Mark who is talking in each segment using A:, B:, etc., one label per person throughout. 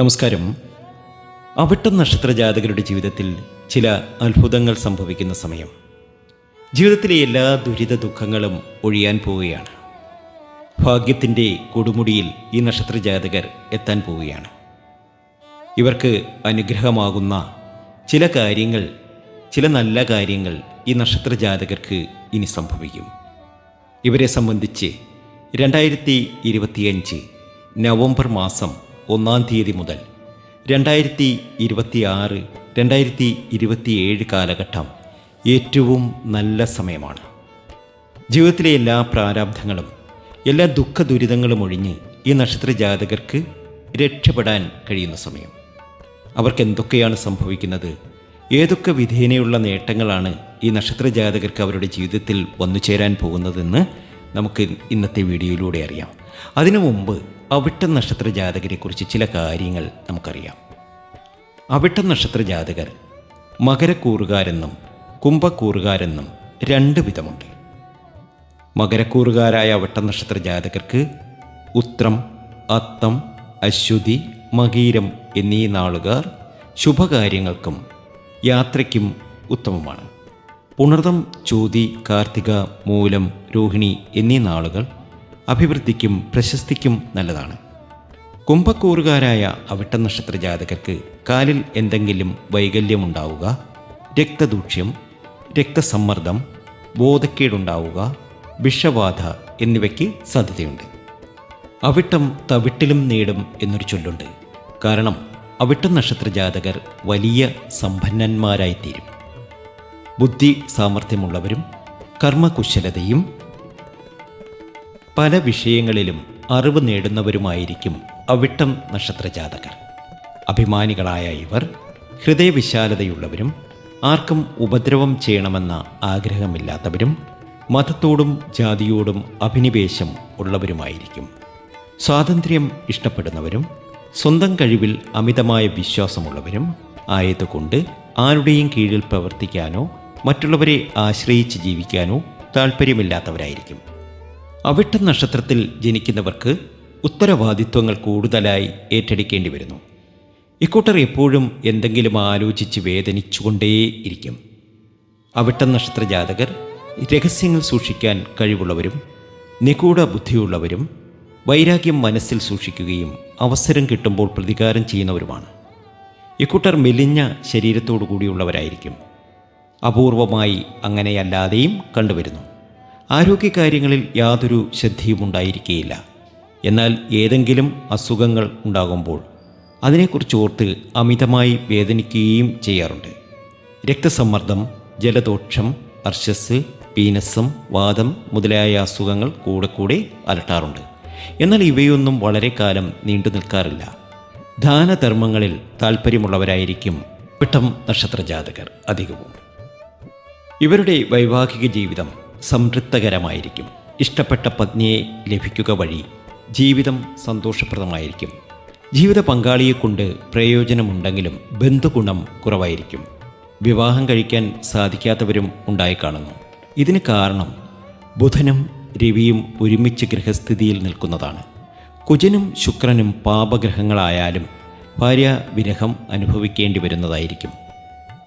A: നമസ്കാരം. അവിട്ടം നക്ഷത്ര ജാതകരുടെ ജീവിതത്തിൽ ചില അത്ഭുതങ്ങൾ സംഭവിക്കുന്ന സമയം. ജീവിതത്തിലെ എല്ലാ ദുരിത ദുഃഖങ്ങളും ഒഴിയാൻ പോവുകയാണ്. ഭാഗ്യത്തിന്റെ കൊടുമുടിയിൽ ഈ നക്ഷത്ര ജാതകർ എത്താൻ പോവുകയാണ്. ഇവർക്ക് അനുഗ്രഹമാകുന്ന ചില കാര്യങ്ങൾ ചില നല്ല കാര്യങ്ങൾ ഈ നക്ഷത്ര ജാതകർക്ക് ഇനി സംഭവിക്കും. ഇവരെ സംബന്ധിച്ച് രണ്ടായിരത്തി ഇരുപത്തിയഞ്ച് നവംബർ മാസം ഒന്നാം തീയതി മുതൽ രണ്ടായിരത്തി ഇരുപത്തി ആറ് രണ്ടായിരത്തി ഇരുപത്തിയേഴ് കാലഘട്ടം ഏറ്റവും നല്ല സമയമാണ്. ജീവിതത്തിലെ എല്ലാ പ്രാരാബ്ധങ്ങളും എല്ലാ ദുഃഖ ദുരിതങ്ങളും ഒഴിഞ്ഞ് ഈ നക്ഷത്ര ജാതകർക്ക് രക്ഷപ്പെടാൻ കഴിയുന്ന സമയം. അവർക്ക് എന്തൊക്കെയാണ് സംഭവിക്കുന്നത്? ഏതൊക്കെ വിധേനയുള്ള നേട്ടങ്ങളാണ് ഈ നക്ഷത്ര ജാതകർക്ക് അവരുടെ ജീവിതത്തിൽ വന്നു ചേരാൻ പോകുന്നതെന്ന് നമുക്ക് ഇന്നത്തെ വീഡിയോയിലൂടെ അറിയാം. അതിനു മുമ്പ് അവിട്ടം നക്ഷത്ര ജാതകരെ കുറിച്ച് ചില കാര്യങ്ങൾ നമുക്കറിയാം. അവിട്ട നക്ഷത്ര ജാതകർ മകരക്കൂറുകാരെന്നും കുംഭക്കൂറുകാരെന്നും രണ്ട് വിധമുണ്ട്. മകരക്കൂറുകാരായ അവിട്ട നക്ഷത്ര ജാതകർക്ക് ഉത്രം അത്തം അശ്വതി മകീരം എന്നീ നാളുകാർ ശുഭകാര്യങ്ങൾക്കും യാത്രയ്ക്കും ഉത്തമമാണ്. പുണർതം ചോതി കാർത്തിക മൂലം രോഹിണി എന്നീ നാളുകൾ അഭിവൃദ്ധിക്കും പ്രശസ്തിക്കും നല്ലതാണ്. കുംഭക്കൂറുകാരായ അവിട്ട നക്ഷത്ര ജാതകർക്ക് കാലിൽ എന്തെങ്കിലും വൈകല്യമുണ്ടാവുക രക്തദൂക്ഷ്യം രക്തസമ്മർദ്ദം ബോധക്കേടുണ്ടാവുക വിഷബാധ എന്നിവയ്ക്ക് സാധ്യതയുണ്ട്. അവിട്ടം തവിട്ടിലും നേടും എന്നൊരു ചൊല്ലുണ്ട്. കാരണം അവിട്ട നക്ഷത്ര ജാതകർ വലിയ സമ്പന്നന്മാരായിത്തീരും. ബുദ്ധി സാമർഥ്യമുള്ളവരും കർമ്മകുശലതയും പല വിഷയങ്ങളിലും അറിവ് നേടുന്നവരുമായിരിക്കും അവിട്ടം നക്ഷത്ര ജാതകർ അഭിമാനികളായ ഇവർ ഹൃദയവിശാലതയുള്ളവരും ആർക്കും ഉപദ്രവം ചെയ്യണമെന്ന ആഗ്രഹമില്ലാത്തവരും മതത്തോടും ജാതിയോടും അഭിനിവേശം ഉള്ളവരുമായിരിക്കും. സ്വാതന്ത്ര്യം ഇഷ്ടപ്പെടുന്നവരും സ്വന്തം കഴിവിൽ അമിതമായ വിശ്വാസമുള്ളവരും ആയതുകൊണ്ട് ആരുടെയും കീഴിൽ പ്രവർത്തിക്കാനോ മറ്റുള്ളവരെ ആശ്രയിച്ച് ജീവിക്കാനോ താല്പര്യമില്ലാത്തവരായിരിക്കും അവിട്ട നക്ഷത്രത്തിൽ ജനിക്കുന്നവർക്ക് ഉത്തരവാദിത്വങ്ങൾ കൂടുതലായി ഏറ്റെടുക്കേണ്ടി വരുന്നു. ഇക്കൂട്ടർ എപ്പോഴും എന്തെങ്കിലും ആലോചിച്ച് വേദനിച്ചുകൊണ്ടേയിരിക്കും അവിട്ട നക്ഷത്ര ജാതകർ രഹസ്യങ്ങൾ സൂക്ഷിക്കാൻ കഴിവുള്ളവരും നിഗൂഢ ബുദ്ധിയുള്ളവരും വൈരാഗ്യം മനസ്സിൽ സൂക്ഷിക്കുകയും അവസരം കിട്ടുമ്പോൾ പ്രതികാരം ചെയ്യുന്നവരുമാണ്. ഇക്കൂട്ടർ മെലിഞ്ഞ ശരീരത്തോടു കൂടിയുള്ളവരായിരിക്കും അപൂർവമായി അങ്ങനെയല്ലാതെയും കണ്ടുവരുന്നു. ആരോഗ്യകാര്യങ്ങളിൽ യാതൊരു ശ്രദ്ധയും ഉണ്ടായിരിക്കുകയില്ല എന്നാൽ ഏതെങ്കിലും അസുഖങ്ങൾ ഉണ്ടാകുമ്പോൾ അതിനെക്കുറിച്ച് ഓർത്ത് അമിതമായി വേദനിക്കുകയും ചെയ്യാറുണ്ട്. രക്തസമ്മർദ്ദം ജലദോഷം അർശസ് പീനസം വാദം മുതലായ അസുഖങ്ങൾ കൂടെ കൂടെ അലട്ടാറുണ്ട്. എന്നാൽ ഇവയൊന്നും വളരെ കാലം നീണ്ടു നിൽക്കാറില്ല. ദാനധർമ്മങ്ങളിൽ താല്പര്യമുള്ളവരായിരിക്കും പിട്ടം നക്ഷത്രജാതകർ അധികവും. ഇവരുടെ വൈവാഹിക ജീവിതം സംതൃപ്തകരമായിരിക്കും. ഇഷ്ടപ്പെട്ട പത്നിയെ ലഭിക്കുക വഴി ജീവിതം സന്തോഷപ്രദമായിരിക്കും. ജീവിത പങ്കാളിയെക്കൊണ്ട് പ്രയോജനമുണ്ടെങ്കിലും ബന്ധുഗുണം കുറവായിരിക്കും. വിവാഹം കഴിക്കാൻ സാധിക്കാത്തവരും ഉണ്ടായി കാണുന്നു. ഇതിന് കാരണം ബുധനും രവിയും ഒരുമിച്ച് ഗ്രഹസ്ഥിതിയിൽ നിൽക്കുന്നതാണ്. കുജനും ശുക്രനും പാപഗ്രഹങ്ങളായാലും ഭാര്യ വിരഹം അനുഭവിക്കേണ്ടി വരുന്നതായിരിക്കും.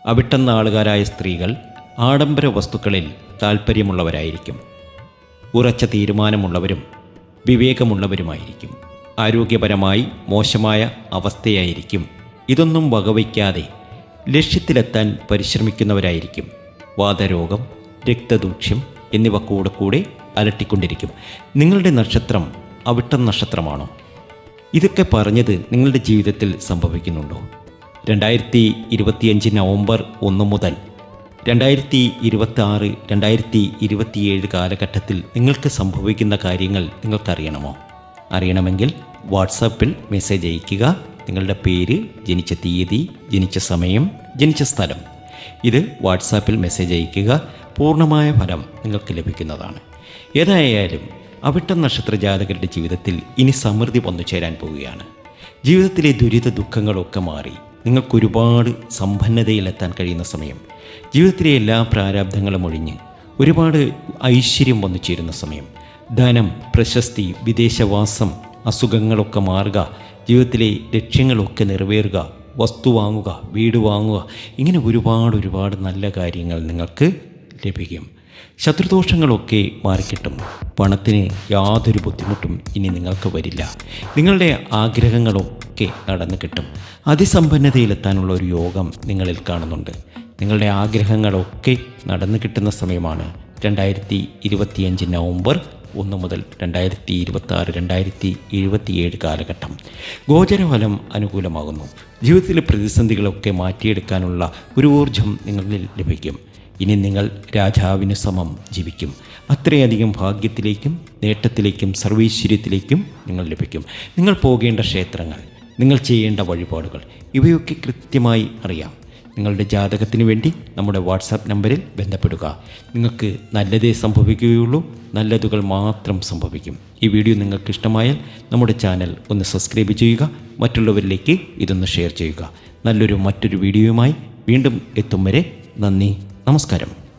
A: അവിട്ടെന്ന ആളുകാരായ സ്ത്രീകൾ ആഡംബര വസ്തുക്കളിൽ താൽപ്പര്യമുള്ളവരായിരിക്കും. ഉറച്ച തീരുമാനമുള്ളവരും വിവേകമുള്ളവരുമായിരിക്കും. ആരോഗ്യപരമായി മോശമായ അവസ്ഥയായിരിക്കും. ഇതൊന്നും വകവയ്ക്കാതെ ലക്ഷ്യത്തിലെത്താൻ പരിശ്രമിക്കുന്നവരായിരിക്കും. വാതരോഗം രക്തദൂക്ഷ്യം എന്നിവ കൂടെ കൂടെ അലട്ടിക്കൊണ്ടിരിക്കും. നിങ്ങളുടെ നക്ഷത്രം അവിട്ടം നക്ഷത്രമാണോ? ഇതൊക്കെ പറഞ്ഞത് നിങ്ങളുടെ ജീവിതത്തിൽ സംഭവിക്കുന്നുണ്ടോ? രണ്ടായിരത്തി ഇരുപത്തിയഞ്ച് നവംബർ ഒന്ന് മുതൽ രണ്ടായിരത്തി ഇരുപത്തി ആറ് രണ്ടായിരത്തി ഇരുപത്തിയേഴ് കാലഘട്ടത്തിൽ നിങ്ങൾക്ക് സംഭവിക്കുന്ന കാര്യങ്ങൾ നിങ്ങൾക്കറിയണമോ? അറിയണമെങ്കിൽ വാട്സാപ്പിൽ മെസ്സേജ് അയയ്ക്കുക. നിങ്ങളുടെ പേര് ജനിച്ച തീയതി ജനിച്ച സമയം ജനിച്ച സ്ഥലം. ഇത് വാട്സാപ്പിൽ മെസ്സേജ് അയയ്ക്കുക പൂർണമായ ഫലം നിങ്ങൾക്ക് ലഭിക്കുന്നതാണ്. ഏതായാലും അവിട്ടം നക്ഷത്ര ജാതകരുടെ ജീവിതത്തിൽ ഇനി സമൃദ്ധി പൊന്നു ചേരാൻ പോവുകയാണ്. ജീവിതത്തിലെ ദുരിത ദുഃഖങ്ങളൊക്കെ മാറി. നിങ്ങൾക്കൊരുപാട് സമ്പന്നതയിലെത്താൻ കഴിയുന്ന സമയം. ജീവിതത്തിലെ എല്ലാ പ്രാരാബ്ധങ്ങളും ഒഴിഞ്ഞ് ഒരുപാട് ഐശ്വര്യം വന്നു ചേരുന്ന സമയം. ധനം പ്രശസ്തി വിദേശവാസം അസുഖങ്ങളൊക്കെ മാറുക ജീവിതത്തിലെ ലക്ഷ്യങ്ങളൊക്കെ നിറവേറുക വസ്തു വാങ്ങുക വീട് വാങ്ങുക ഇങ്ങനെ ഒരുപാട് ഒരുപാട് നല്ല കാര്യങ്ങൾ നിങ്ങൾക്ക് ലഭിക്കും. ശത്രുദോഷങ്ങളൊക്കെ മാറിക്കിട്ടും. പണത്തിന് യാതൊരു ബുദ്ധിമുട്ടും ഇനി നിങ്ങൾക്ക് വരില്ല. നിങ്ങളുടെ ആഗ്രഹങ്ങളൊക്കെ നടന്നു കിട്ടും. അതിസമ്പന്നതയിലെത്താനുള്ള ഒരു യോഗം നിങ്ങളിൽ കാണുന്നുണ്ട്. നിങ്ങളുടെ ആഗ്രഹങ്ങളൊക്കെ നടന്നു കിട്ടുന്ന സമയമാണ് രണ്ടായിരത്തി ഇരുപത്തിയഞ്ച് നവംബർ ഒന്ന് മുതൽ രണ്ടായിരത്തി ഇരുപത്തി ആറ് രണ്ടായിരത്തി എഴുപത്തിയേഴ് കാലഘട്ടം. ഗോചരഫലം അനുകൂലമാകുന്നു. ജീവിതത്തിലെ പ്രതിസന്ധികളൊക്കെ മാറ്റിയെടുക്കാനുള്ള ഒരു ഊർജം നിങ്ങളിൽ ലഭിക്കും. ഇനി നിങ്ങൾ രാജാവിന് സമം ജീവിക്കും. അത്രയധികം ഭാഗ്യത്തിലേക്കും നേട്ടത്തിലേക്കും സർവീശ്വര്യത്തിലേക്കും നിങ്ങൾ ലഭിക്കും. നിങ്ങൾ പോകേണ്ട ക്ഷേത്രങ്ങൾ നിങ്ങൾ ചെയ്യേണ്ട വഴിപാടുകൾ. ഇവയൊക്കെ കൃത്യമായി അറിയാം. നിങ്ങളുടെ ജാതകത്തിന് വേണ്ടി നമ്മുടെ വാട്സാപ്പ് നമ്പറിൽ ബന്ധപ്പെടുക. നിങ്ങൾക്ക് നല്ലതേ സംഭവിക്കുകയുള്ളൂ നല്ലതുകൾ മാത്രം സംഭവിക്കും. ഈ വീഡിയോ നിങ്ങൾക്ക് ഇഷ്ടമായാൽ നമ്മുടെ ചാനൽ ഒന്ന് സബ്സ്ക്രൈബ് ചെയ്യുക മറ്റുള്ളവരിലേക്ക് ഇതൊന്ന് ഷെയർ ചെയ്യുക. നല്ലൊരു മറ്റൊരു വീഡിയോയുമായി വീണ്ടും എത്തും വരെ നന്ദി നമസ്കാരം.